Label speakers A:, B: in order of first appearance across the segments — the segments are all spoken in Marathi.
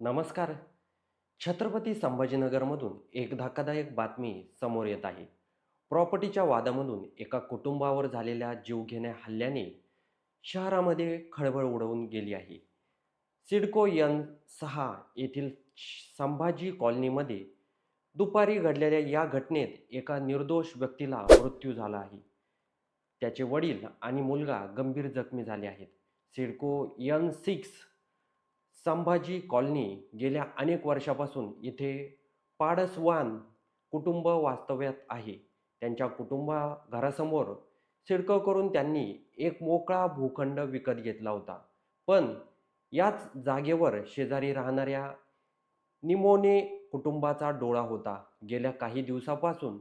A: नमस्कार. छत्रपती संभाजीनगरमधून एक धक्कादायक बातमी समोर येत आहे. प्रॉपर्टीच्या वादामधून एका कुटुंबावर झालेल्या जीवघेण्या हल्ल्याने शहरामध्ये खळबळ उडवून गेली आहे. सिडको यन सहा येथील संभाजी कॉलनीमध्ये दुपारी घडलेल्या या घटनेत एका निर्दोष व्यक्तीला मृत्यू झाला आहे. त्याचे वडील आणि मुलगा गंभीर जखमी झाले आहेत. CIDCO N six Sambhaji colony गेल्या अनेक वर्षापासून इथे पाडसवान कुटुंब वास्तव्यात आहे. त्यांच्या कुटुंबा घरासमोर सिडकं करून त्यांनी एक मोकळा भूखंड विकत घेतला होता. पण याच जागेवर शेजारी राहणाऱ्या निमोने कुटुंबाचा डोळा होता. गेल्या काही दिवसापासून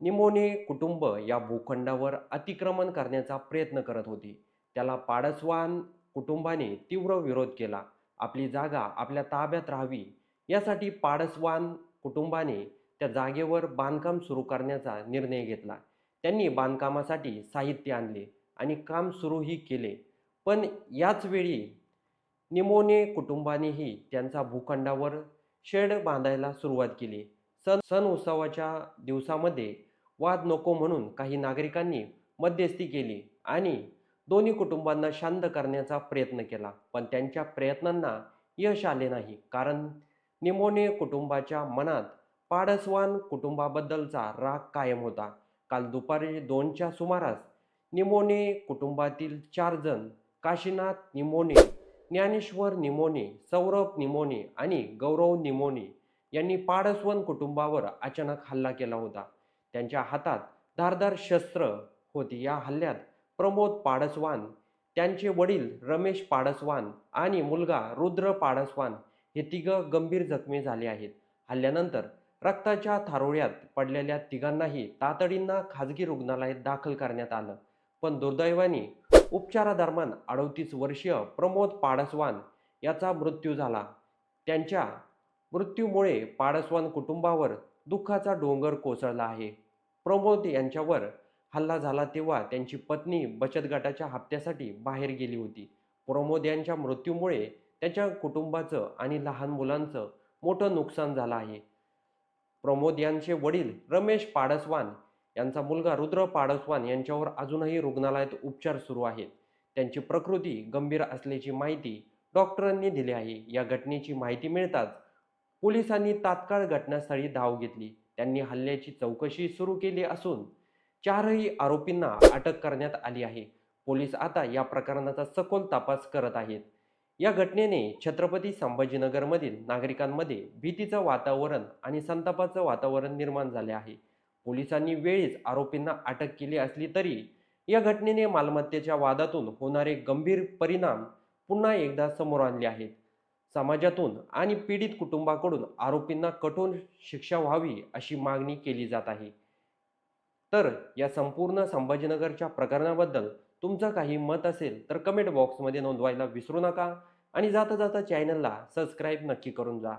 A: निमोने कुटुंब या भूखंडावर अतिक्रमण करण्याचा प्रयत्न करत होते. त्याला पाडसवान कुटुंबाने तीव्र विरोध केला. आपली जागा आपल्या ताब्यात राहावी. यासाठी पाडसवान कुटुंबाने त्या जागेवर बांधकाम सुरू करण्याचा निर्णय घेतला. त्यांनी बांधकामासाठी साहित्य आणले आणि काम सुरूही केले. पण याच वेळी निमोने कुटुंबानेही त्यांचा भूखंडावर शेड बांधायला सुरुवात केली. सण सण उत्सवाच्या दिवसामध्ये वाद नको म्हणून काही नागरिकांनी मध्यस्थी केली आणि दोन्ही कुटुंबांना शांत करण्याचा प्रयत्न केला पण त्यांच्या प्रयत्नांना यश आले नाही. कारण निमोने कुटुंबाच्या मनात पाडसवान कुटुंबाबद्दलचा राग कायम होता. काल दुपारी दोनच्या सुमारास निमोने कुटुंबातील चार जण काशीनाथ निमोने ज्ञानेश्वर निमोने सौरभ निमोने आणि गौरव निमोने यांनी पाडसवन कुटुंबावर अचानक हल्ला केला होता. त्यांच्या हातात धारदार शस्त्र होती. या हल्ल्यात प्रमोद पाडसवान त्यांचे वडील रमेश पाडसवान आणि मुलगा रुद्र पाडसवान हे तिघं गंभीर जखमी झाले आहेत. हल्ल्यानंतर रक्ताच्या थारोळ्यात पडलेल्या तिघांनाही तातडींना खाजगी रुग्णालयात दाखल करण्यात आलं. पण दुर्दैवाने उपचारादरम्यान अडतीस वर्षीय प्रमोद पाडसवान याचा मृत्यू झाला. त्यांच्या मृत्यूमुळे पाडसवान कुटुंबावर दुःखाचा डोंगर कोसळला आहे. प्रमोद यांच्यावर हल्ला झाला तेव्हा त्यांची पत्नी बचत गटाच्या हप्त्यासाठी बाहेर गेली होती. प्रमोद यांच्या मृत्यूमुळे त्याच्या कुटुंबाचं आणि लहान मुलांचं मोठं नुकसान झालं आहे. प्रमोद यांचे वडील रमेश पाडसवान यांचा मुलगा रुद्र पाडसवान यांच्यावर अजूनही रुग्णालयात उपचार सुरू आहेत. त्यांची प्रकृती गंभीर असल्याची माहिती डॉक्टरांनी दिली आहे. या घटनेची माहिती मिळताच पोलिसांनी तात्काळ घटनास्थळी धाव घेतली. त्यांनी हल्ल्याची चौकशी सुरू केली असून चारही आरोपींना अटक करण्यात आली आहे. पोलीस आता या प्रकरणाचा सखोल तपास करत आहेत. या घटनेने छत्रपती संभाजीनगरमधील नागरिकांमध्ये भीतीचं वातावरण आणि संतापाचं वातावरण निर्माण झाले आहे. पोलिसांनी वेळीच आरोपींना अटक केली असली तरी या घटनेने मालमत्तेच्या वादातून होणारे गंभीर परिणाम पुन्हा एकदा समोर आणले आहेत. समाजातून आणि पीडित कुटुंबाकडून आरोपींना कठोर शिक्षा व्हावी अशी मागणी केली जात आहे. तर या संपूर्ण संभाजीनगरच्या प्रकरणाबद्दल तुमचं काही मत असेल तर कमेंट बॉक्समध्ये नोंदवायला विसरू नका. आणि जाता जाता चॅनलला सबस्क्राईब नक्की करून जा.